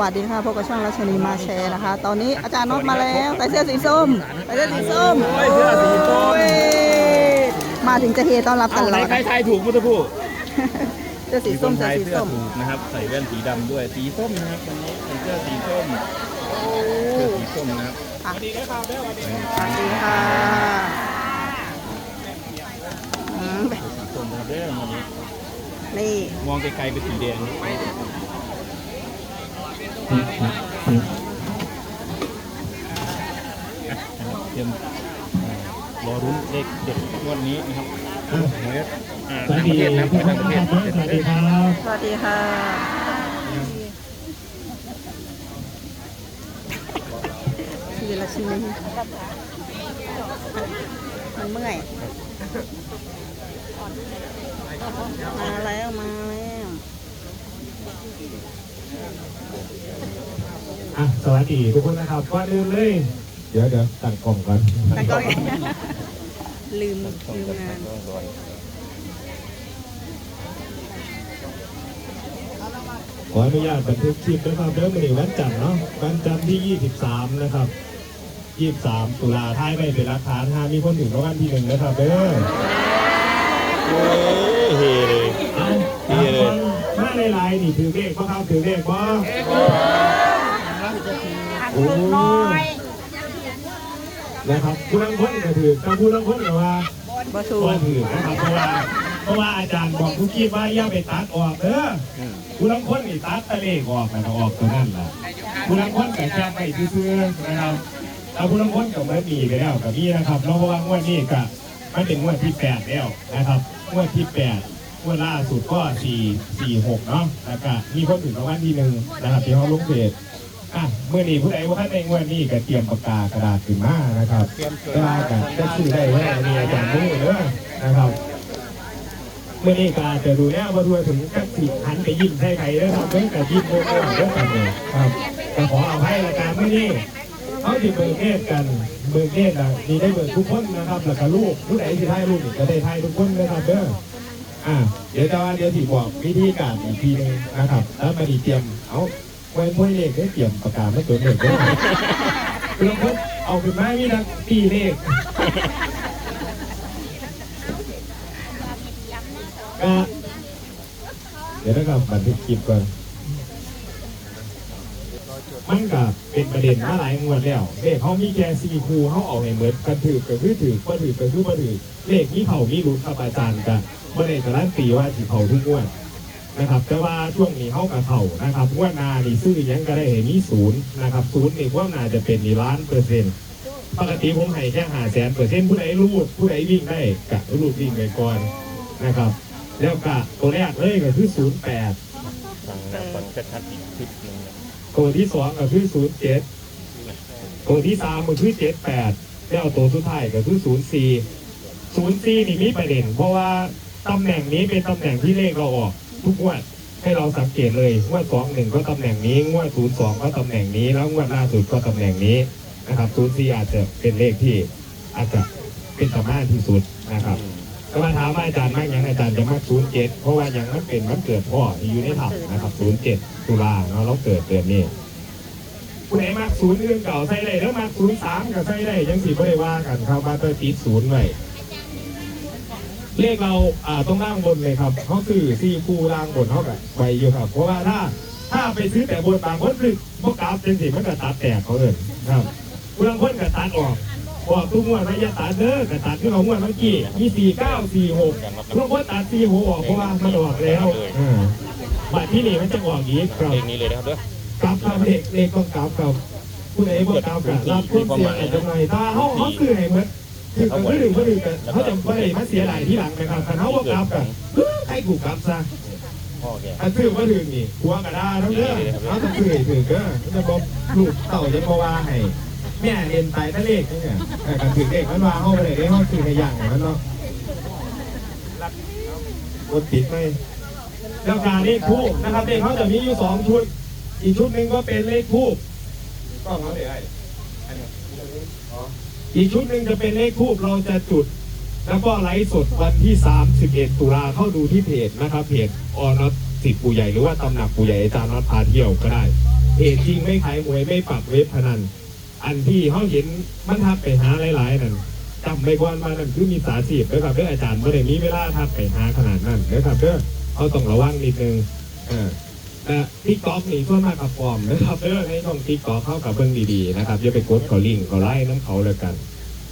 สวัสดีค่ะพบกับช่องรัชนีมาแชร์นะคะ ตอนนี้อาจารย์นกมาแล้วใส่เสื้อสีส้มใส่เสื้อสีส้มโอ้ยเสื้อสีส้มโอ้ยมาถึงจะเฮต้อนรับตเอาลไหนอดใครทายถูกพุทธผู้เสื้อสีส้มคนเสื้ทาอยสีเสื้อส้มถูกนะครับ ใส่แว่นสีดำด้วยสีส้มนะครับวันนี้เป็นเสื้อสีส้มโอ้เสื้อสีส้มนะครับค่ะสวัสดีครับสวัสดีสวัสดีค่ะอืมสีส้มเด้อวันนี้นี่มองไกลๆเป็นสีแดงนะครับ เตรียมอ่ารอรุ้นเลขเด็ดงวดนี้นะครับสวัสดีระเทศนะทุกต่างท่าประเทศนครับสวัสดีครับ สวัสดีค่ะชื่อราชินีมันเมื่อย มาแล้วมาแล้ว อะสวัสดีทุกคนนะครับก่อนอื่นเลย เดี๋ยวเดี๋ยวตั้งกล้องก่อนแต่ก็ลืมลืมงานขออนุญาตบันทึกคลิปนะครับเริ่มในวันจันทร์เนาะวันจันทร์ที่ 23 นะครับ 23 ตุลาท้ายไปเป็นหลักฐานหามีคนถึงรางวัลที่หนึ่งนะครับเด้อโอ้ยเฮเลย เอาดีตามเลยคนมาในไลน์นี่ถือเลขบ่ครับถือเลขบ่ โอ้ยนะครับผู้ลังคนก็ถือแต่ผู้ลังคนก็ว่าบอทูก็ถือนะครับเพราะว่าเพราะว่าอาจารย์บอกทุกทีว่าอย่าไปตัดออกเด้ออืมผู้ลังคนนี่ตัดตะเลขออกแต่ออกตัวนั่นแหละผู้ลังคนแต่แค่ไปซื้อๆนะครับแล้วผู้ลังคนกับมันมีไปแล้วกับนี่นะครับแล้วเพราะว่างวดนี้ก็มันเป็นงวดที่แปดแล้วนะครับงวดที่แปดงวดล่าสุดก็สี่สี่หกเนาะแล้วก็มีคนถึงรางวัลที่หนึ่งนะครับที่เขาลงเพจ อะเมื่อนี้ผู้ใดว่าในงวดนี้ก็เตรียมปากกากระดาษขึ้นมานะครับเตรียมตัวได้กันก็ชื่อได้ว่ามีอาจารย์มือเด้อนะครับเมื่อนี้การจะดูแลว่าทัวถึงกับสิหันไปยิ้มใส่ไข่เด้อครับเด้อกับยิ้มโม่ๆเด้อกันเลยครับก็ขอเอาให้ละการเมื่อนี้เขาที่เบิกเนตกันเบิกเนตนะมีได้เบิกทุกคนนะครับแล้วก็ลูกผู้ใดที่ให้ลูกก็ได้ให้ทุกคนนะครับเด้ออ่าเดี๋ยวจะว่าเดี๋ยวที่บอกวิธีการอีกทีหนึงนะครับ แล้วมาดีเตรียมเอา ไว้มวยเลขได้เตรียมประกาศไม่ตัวเลขด้วยเพื่อนพเอาขึ้นมามีนักตีเลขก็เดี๋ยวนะครับบันทึกคลิปก่อนมันก็เป็นประเด็นมาหลายงวดแล้วเลขเขามีแค่สี่คูเขาเอาให้เหมือนกันถือก็คือถือก็ถือก็คือบ่ถือเลขนี้เขามีรุนครับอาจารย์กันบ่ได้การันตีว่าสิเขาทุกงวด นะครับ แต่ว่าช่วงนี้เขากับเขานะครับวดหนานี่ซื้อยังก็ได้เห็นมีศูนย์นะครับศูนย์นี่ว่านาจะเป็นนี่ล้านเปอร์เซ็นต์ปกติผมให้แค่หาแสนเปอร์เซ็นต์ผู้ใดรูดผู้ใดวิ่งได้กะรูดวิ่งไปก่อนนะครับ แล้วก็ตัวแรกเลยก็คือศูนย์แปดฟังนะชัดอีกคลิปนึงตัวที่สองก็คือศูนย์เจ็ดตัวที่สามก็คือเจ็ดแปดแล้วตัวสุดท้ายก็คือศูนย์สี่ศูนย์สี่นี่มีประเด็น เพราะว่าตำแหน่งนี้เป็นตำแหน่งที่เลขเราออก ทุกงวดให้เราสังเกตเลยงวดสองหนึ่งก็ตำแหน่งนี้งวดศูนย์สองก็ตำแหน่งนี้ แล้วงวดล่าสุดก็ตำแหน่งนี้นะครับศูนย์สี่อาจจะเป็นเลขที่อาจจะเป็นตำนานที่สุดนะครับก็มาถามว่าอาจารย์มากยังอาจารย์จะมากศูนย์เจ็ดเพราะว่ายังมันเป็นมันเกิดพ่ออยู่ในถังนะครับศูนย์เจ็ดตุลาเนาะเราเกิดเดือนนี้ผู้ไหนมากศูนย์เอื่นเก่าใส่ได้แล้วมากศูนย์สามก็ใส่ได้ยังสี่ไม่ได้ว่ากันเข้ามาตัวติดศูนย์ไว้ เลขเราอ่าต้องล่างบนเลยครับเขาคือสี่คู่ล่างบนเขาแบบไว้อยู่ครับ เพราะว่าถ้าถ้าไปซื้อแต่บนบางคนคือพวกกราฟเป็นสิมันก็ตัดแตกเขาเลยครับบางคนก็ตัดออกบอกทุกงวดไม่ยาตัดเด้อกระตัดที่เรางวดเมื่อกี้ยี่สี่เก้าสี่หกทุกคนตัดสี่หกออกเพราะว่ามันออกแล้วอ่าบัตรที่นี่มันจะออกอีกครับเพลงนี้เลยนะครับเด้อกลับครับเด็กเด็กต้องกลับครับผู้ใดบอกกลับกับรับคนเสียอาจจะหน่อยตาเขาเขาคือไงเหมือน ถึงก็ถึงก็ถึงแต่เขาจะไม่ได้มาเสียหลายที่หลังนะครับแต่เขาบอกกลับกันให้กูกลับซะพ่อแกอันถือว่าถึงนี่หัวกระดาทั้งเด้อเขาต้องถือถือก็จะบอกลูกเต่าจะมาว่าให้แม่เรียนไปทะเลขนี่เนี่ยแต่กันถือเลขมันว่าเข้าไปเลยได้ห้องคือในอย่างอย่างนั้นเนาะกดติดไหมแล้วการเลขคู่นะครับเลขเขาจะมีอยู่สองชุด อีกชุดหนึ่งก็เป็นเลขคู่ก็เขาเดี๋ยวอี กชุดหนึ่งจะเป็นเลขคู่เราจะจุด แล้วก็ไลฟ์สดวันที่ 31 ตุลาเข้าดูที่เพจนะครับเพจออนอตสิบปู่ใหญ่หรือว่าตำหนักปู่ใหญ่อาจารย์น็อตพาเที่ยวก็ได้เพจจริงไม่ขายหวยไม่ปรับเว็บพนันอันที่เขาเห็นมันทักไปหาหลายๆนั่นจำไปก่อนว่านั่นคือมีสาสีบนะครับเด้ออาจารย์ไม่ได้มีเวลาทักไปหาขนาดนั้นนะครับเด้อเขาต้องระวังนิดนึงเออ แต่ติ๊กต็อกนี่ส่วนมากกับฟอร์มนะครับเด้อในช่องติ๊กต็อกเข้ากับเบิ้งดีๆนะครับอย่าไปกดเขาลิงก์เขาไล่น้ำเขาเลยกัน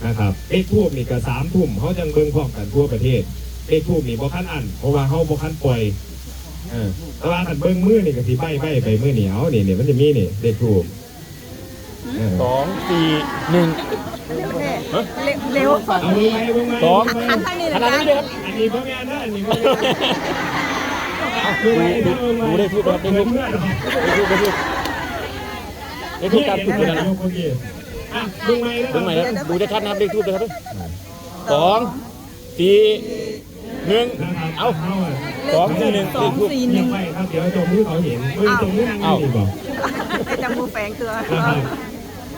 นะครับเอ็กทูบนี่ก็สามทุ่มเขาจังเบิ้งพร้อมกันทั่วประเทศเอ็กทูบนี่บ่คันอันเพราะว่าเขาบ่คันปล่อยเออแต่ว่าคันเบิ้งมือนี่ก็สิใบใบไปมือเหนียวนี่นี่มันจะมีนี่เอ็กทูบเออสองสี่หนึ่งเร็วแท้เร็วเร็วเอามือไว้มือไว้สองมือไว้หันทางนี้ขเลยนาดนี้เลยครับอันนี้พ่อแม่นะอันนี้พ่อแม่ มือไว้มือไว้ดูได้ทุกครับได้ทุกเพื่อนเหรอเลขทูบเลขทูบเลขทูบตามทูบเลยนะโอเคอะมือไว้นะดูใหม่นะดูได้ชัดนะครับเลขทูบเลยครับสองสี่หนึ่งเอาสองสี่หนึ่งสองสี่หนึ่งบไปครับเดี๋ยวจมมือเขาเห็นมือจมมือนั่งอยู่นี่บอกไอ้จังมูแฝงตัวนะครับ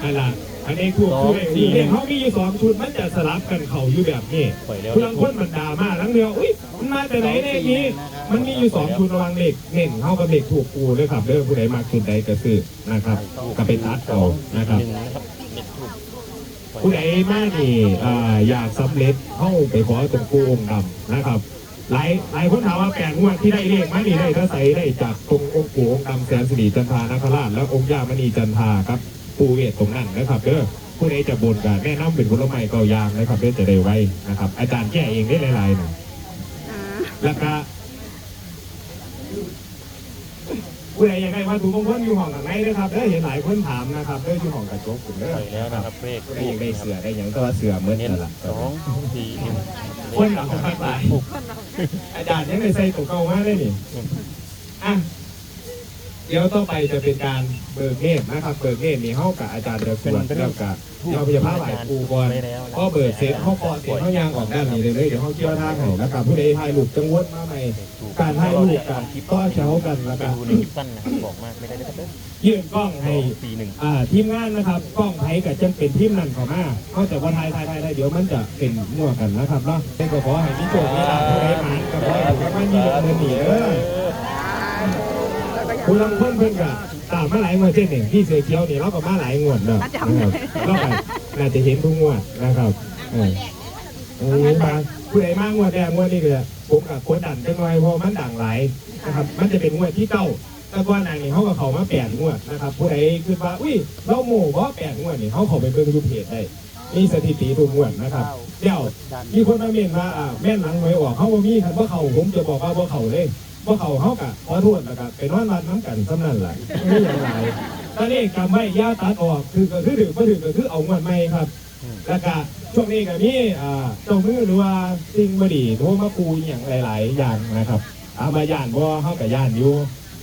อะไร อันนี้คู่คู่เลขนี่เลขเขามีอยู่สองชุดมันจะสลับกันเขาอยู่แบบนี้ปล่อยแล้วคุณลังคนมันด่ามากลังเดียวอุ้ยมันมาแต่ไหนเลขนี้มันมีอยู่สองชุดระหวังเลขเน่นเข้ากับเลขถูกกูด้วยครับเด้อผู้ใดมาชุดใดก็ซื้อนะครับก็ไปตัดเอานะครับหนึ่งนะครับเลขทูบผู้ใดมานี่อ่าอยากสำเร็จเข้าไปขอตรงกูองค์ดำนะครับหลายหลายคนถามว่าแปดงวดที่ได้เลขมานี่ได้ถ้าใส่ได้จากตรงองค์ปู่องค์ดำแสนสิริจันทานาคราชและองค์ย่ามณีจันทาครับ ปูเวทตรงนั้นนะครับเด้อผู้ใดจะบนกันแนะนำเป็นผลไม้เกายางนะครับเด้อจะได้ไว้นะครับ อาจารย์แก้เองได้หลายๆนะอ่าแล้วก็ผู้ใดอยากได้วัตถุมงคลอยู่ห้องข้างในนะครับเด้อเห็นหลายคนถามนะครับเด้ออยู่ห้องกระจกคุณเด้อปล่อยแล้วนะครับเลขผู้ใดทูอบยากได้นะคเสือรับได้หยังก็ว่าเสือเหมือนเน้นกันล่ะสองสี่หนึ่งคนหลังของหลายอาจารย์ยังได้ใส่ตัวเก่ามาได้นี่อะ เดี๋ยวต่อไปจะเป็นการเบิกเนตรนะครับเบิกเนตรนี่เข้ากับอาจารย์เดชสวนแล้วกับเราพยาพาลหลายครูก่อนก็เบิกเสร็จเข้าคอเสร็จเข้ายางออกด้านนี้เลยเดี๋ยวเขาเกี่ยวทางให้แล้วกับผู้ใดถ่ายรูปจังหวัดมาใหม่การถ่ายรูปกันก็เช้ากันแล้วกันดูหนึ่งสั้นนะครับบอกมากไม่ได้นะครับยื่นกล้องให้องสี่หนึ่งอ่าทีมงานนะครับกล้องไทยกับจังเป็นทีมนั่นเขอมาเขาจะว่าไทยไทยไทยไทยเดี๋ยวมันจะเป็นมั่วกันนะครับเนาะเช่นก็ขอให้มีโชคมีลาภผู้ใดมาก็ขอให้ถูกรางมันมีเงินหนีเด้อ คุณลังคนเพิ่นก็ตามมาหลายงวดเช่นหนึ่งที่เสือเขียวนี่เราก็มาหลายงวดแล้วนะครับเราก็น่าจะเห็นทุกงวดนะครับเออเออมาผู้ใดมางวดแรกงวดนี้ก็ผมกับคนดันจังหน่อยเพราะมันดังหลายนะครับ มันจะเป็นงวดที่เก้าแต่ว่านางนี่เขาก็เขามาแปดงวดนะครับผู้ใดคิดว่าอุ้ยเราโม่เพราะแปดงวดนี่เขาเขาไปเบิ่งยูเพจได้มีสถิติทุกงวดนะครับเดี๋ยวมีคนมาเมนว่าอ่าแม่นหลังหวยออกเขาบ่มีครับว่าเขาผมจะบอกว่าว่าเขาเลย ว่าเขาเขากะขอโทษแล้วก็เป็นวันวันน้ำกันสำนั่นแหละไม่อย่างไรตอนนี้กำไว้ย่าตัดออกคือก็คือถือก็ถือก็คือเอางวดใหม่ครับ แล้วก็ช่วงนี้ก็มีอ่าเจ้ามือหรือว่าสิ่งบดีโทรมาคูอย่างหลาย ๆ อย่างนะครับอามาย่านบ่เข้ากับย่านอยู่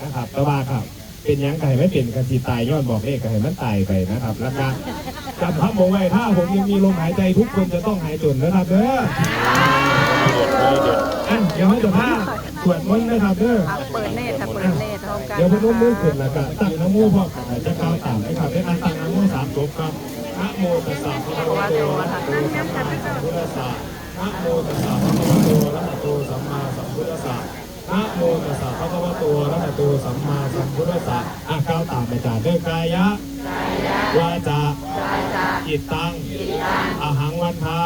นะครับแต่ว่าครับ เป็นยังไงไม่เป็นกันสิตายย้อนบอกเลขกันให้มันตายไปนะครับ แล้วก็จำคำผมไว้ถ้าผมยังมีลมหายใจทุกคนจะต้องหายจนนะครับเด้อ เดือดดีเดือดอะเดี๋ยวให้เจะพาสวดมนต์นะครับเด้ออะเปิดเนตรค่ะเปิดเนตรพร้อมกันเดี๋ยวพนมมือขึ้นแล้วก็ตั้งนะโมพ่อกันจะก้าวตามนะครับได้การตั้งนะโมสามจบครับนะโมตัสสะภะคะวะโตอะระหะโตสัมมาสัมพุทธัสสะนะโมตัสสะภะคะวะโตอะระหะโตสัมมาสัมพุทธัสสะนะโมตัสสะภะคะวะโตอะระหะโตสัมมาสัมพุทธัสสะอะก้าวตามอาจารย์เด้อกายะวาจาจิตตังอาหังวันทา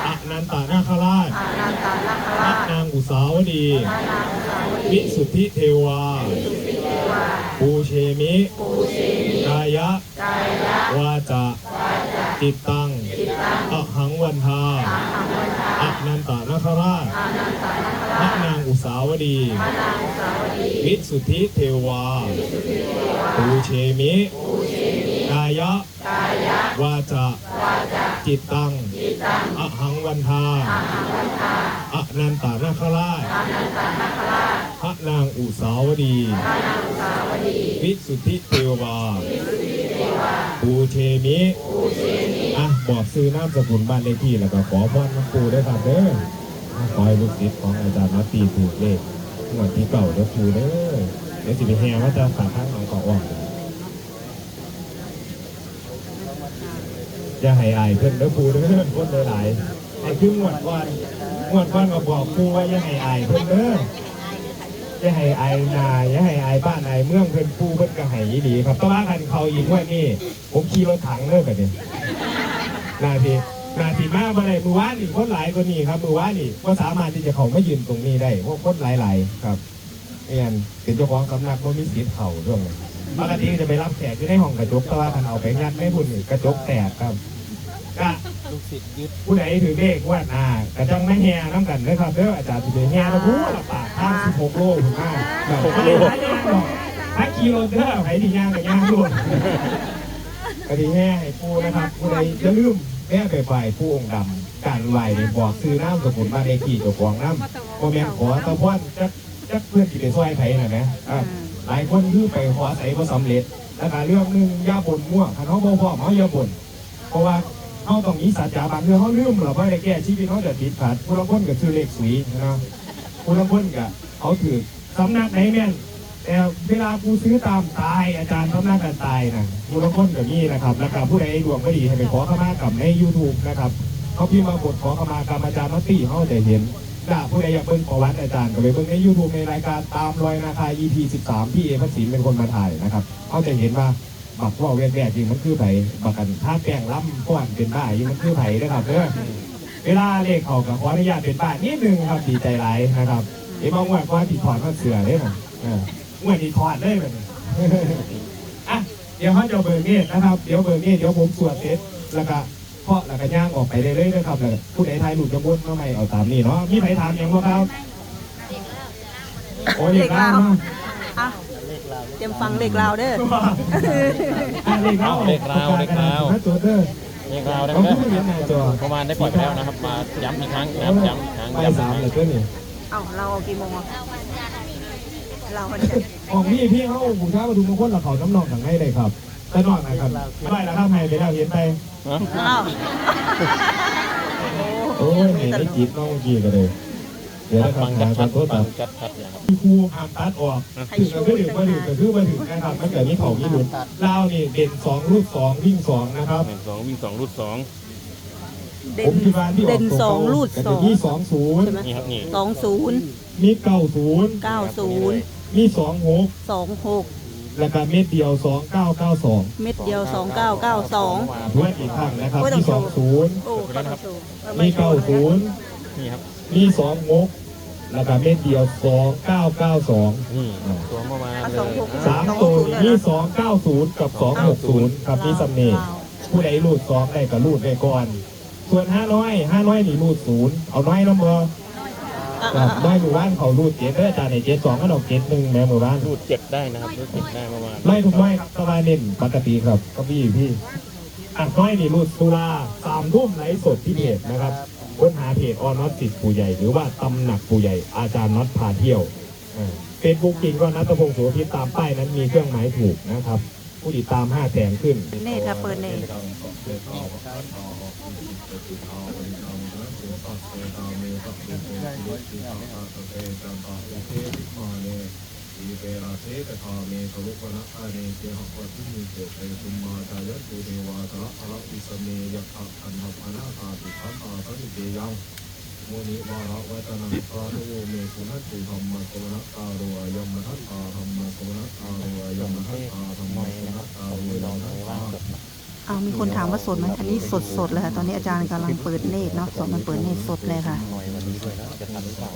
อะ นันตนาคราชอานันตานาคพราระชนางอุสาวดีวิสุทธิเทวาปูเชมิกายะวาจาจิตตังอะหังวันทาอะนันตนาคราชพระนางอุสาวดีวิสุทธิเทวาปูเชมิกายะวาจาจิ ตตังอะหังวันทาอะนันตนาคราชพระนางอุสาวดีวิสุทธิเทวาปูเชมิอะบอกซื้อน้ำสกุลบ้านเลขที่แล้วก็ขอพรน้ำปูด้วยครับเด้ออะขอให้ลูกศิษย์ของอาจารย์นัตตีถูกเลขงวดที่เก่าเด้อปูเด้อเดี๋ยวสิไปแห่ว่าจะขาข้างหนองเกาะอ่อน อย่าให้อายเพิ่นเด้อปูเด้อคนหลายๆไอ้คืองวดก่อนงวดก่อนก็บอกปูว่าอย่าให้อายเพิ่นเด้ออย่าให้อายนาอย่าให้อายบ้านอายเมืองเพิ่นผู้เพิ่นก็ให้อีหลีครับแต่ว่าคันเขาอีกว่านี่ผมขี่รถถังเลิกกันนี่นาทีนาทีมาบ่ได้มือว่านี่คนหลายกว่านี้ครับมือว่านี่ก็สามารถที่จะเข้ามายืนตรงนี้ได้เพราะคนหลายๆครับเอียนเป็นเจ้าของสำนักบ่มีสิทธิ์เข้าช่วงนี้ ปกติจะไปรับแขกอยู่ในห้องกระจกแต่ว่าคันเอาไปยัดในพุ่นนี่กระจกแตกครับก็ลูกศิษย์ยึดผู้ใดถือเลขว่าอ่ากระจังไม่แห่น้ำกันนะครับเด้ออาจารย์ถือแห่แล้วผู้ละปากข้าง16โลถึงมาก16โลถ้ากิโลเด้อไผดีย่างกับย่างด้วยกระดีแห่ให้ผู้นะครับผู้ใดอย่าลืมแม่ไปไหวผู้องค์ดำการไหวในบอกซื้อน้ำสมุนมาในขี่เจ้าของน้ำโมเมนขอตะพอนจัก จักเพื่อนที่ไปซอยไผน่ะนะอะหลายคนคือไปขอใส่บ่สำเร็จแล้วก็เรื่องหนึงอย่าบ่นมั่วคันเขาบ่พร้อมเขาอย่าบ่นเพราะว่าเขาต้องมีสัจจะบางเรื่องเขาลืมหรอว่าได้แก้ชีวิตเขาจะติดขัดผู้ละคนก็ชื่อเลขสุยนะผู้ละคนก็เขาถือสำนักไหนแม่นแต่เวลากูซื้อตามตายอาจารย์สำนักกันตายนะผู้ละคนก็นี่นะครับแล้วก็ผู้ใดดวงไม่ดีให้ไปขอขมากับใน YouTube นะครับเขาพิมพ์มาบทขอขมากรรมอาจารย์มัตตี้เขาจะเห็น ถ้าผู้ใดอยากเบิ่งประวัติอาจารย์ก็ไปเบิ่งใน YouTube ในรายการตามรอยนาคา EP 13 พี่เอพัศศิลป์เป็นคนมาถ่ายนะครับเขาจะเห็นว่าบักว่าแว่ๆจริงมันคือไผ่บักกันถ้าแป้งล้ำก้อนเป็นบ้าอยู่มันคือไผ่นะครับเด้อเวลาเลขเขากับขออนุญาตเป็นบ้านิดนึงครับดีใจหลายนะครับไอ้บางวันก็ติดถอดมาเสือได้หน่อยเมื่อดีถอดได้แบบอะเดี๋ยวเขาจะเบอร์เนตนะครับ เดี๋ยวเบอร์เนตเดี๋ยวผมสวดเสร็จแล้วก็ เพาะแล้วก็ย่างออกไปเรื่อยๆนะครับเลยผู้ใดทายหลุดจะบุญมาใหม่เอาตามนี้เนาะมีใครถามยังบ่ครับโอ้ยเด็กแล้วเนาะอะเตรียมฟังเลขลาวเด้ออะเลขเราเลขราวเลขราวนะตัวเด้อเรียกเราได้เขาไหมพูดยังไงตัวประมาณได้ปล่อยไปแล้วนะครับ มาย้ำอีกครั้งนะครับย้ำอีกครั้งไปย้ำอีกสามครั้งเลยตัวนี้เอ้าเราเอากี่โมงอะเราวันจันทร์ของพี่พี่เขาบูชามาดูมงคลเราเขาน้ำนองหนังให้เลยครับแต่นอกนะครับไม่แล้วครับให้ไปแล้วเห็นไป ฮะอ้าวโอ้ยเห็นไม่จิตน้องเมื่อกี้กันเลยเดี๋ยวนะครัฟับงหาชัดขอโทษคๆฟัรังบชัดๆอย่างครับครูห้ามตัดออกถึงก็คือมาถึงก็คือมาถึงนะครับมันเกิดมีเขามีหลุดเล่านี่เด่นสองรูดสองวิ่งสองนะครับ หนึ่งสองวิ่งสองรูดสองเด่ผมนคิดว่าที่ออกเด่นสองรูดสองมีสองศูนย์ใช่ไหมนี่ครับนี่สองศูนย์มีเก้าศูนย์เก้าศูนย์มีสองหกสองหก แล้วก็เม็ดเดียวสองเก้าเก้าสองเม็ดเดียวสองเก้าเก้าสองด้วยอีกครั้งนะครับมีสองศูนย์โอ้เข้ามาสู่ออมีเก้าศูนย์นี่ครับ มีสองหกแล้วก็เม็ดเดียวสองเก้าเก้าสองนี่ตัวเมื่อวานเลยสามตัวมีสองเก้าศูนย์กับสองหกศูนย์ครับมีสำเนียงผู้ใดรูดสองได้ก็รูดได้ก่อน ส่วนห้าน้อยห้าน้อยนี่รูดศูนย์เอาน้อยน้ำเบอร์อะ คอะรับอะน้อยหมู่บ้านเขารูดเจ็ดเด้ออาจารย์ในเจ็ดสองก็ดอกเจ็ดหนึ่งแม่หมู่บ้านรูดเจ็ดได้นะครับรูดเจ็ดได้เมื่อวานไล่ทุกไม้ครับสบายเน้นปกติครับก็พี่พี่อะน้อยนี่รูดสุราสามทุ่มไลฟ์สดที่เพจนะครับค้นหาเพจออนอตติดปู่ใหญ่ หรือว่าตำหนักปู่ใหญ่อาจารย์น็อตพาเที่ยวเฟซบุ๊กจริงก็นัทพงศ์สุวพิษตามป้ายนั้นมีเครื่องหมายถูกนะครับ ผู้ติดตามห้าแสนขึ้น เนตค่ะเปิดเน ตทีเปราเทตถาเมสรุปนักาเนเจหะวัตุมีเจเตสุมมาจายะตุเทวาสระพระอิสเมยักขะอันหพนาคาติขันตาสันเตยังโมนิวาระวัตนังกาโรเมสุนัตติธรรมะโกนัตตาโรยมทัตตาธรรมะโกนัตตาโรยมทัตตาธรรมะโกนัตตาโรยมทัตตา เอามีคนถามว่าสดไหมอันนี้สดสดเลยค่ะ ตอนนี้อาจารย์กำลังเปิดเนตรเนาะสดมันเปิดเนตรสดเลยค่ะหน่อยวันนี้ด้วยนะจะทันหรือเปล่า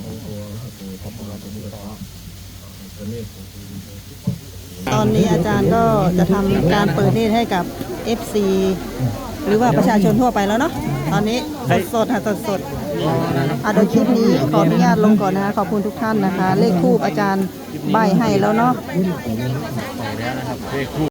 ตอนนี้อาจารย์ก็จะทำการเปิดเนตรให้กับ FC หรือว่าประชาชนทั่วไปแล้วเนาะตอนนี้สดสดๆค่ะสดสดๆอะโดยคลิปนี้ขออนุญาตลงก่อนนะคะขอบคุณทุกท่านนะคะ เลขทูปอาจารย์ใบให้แล้วเนาะ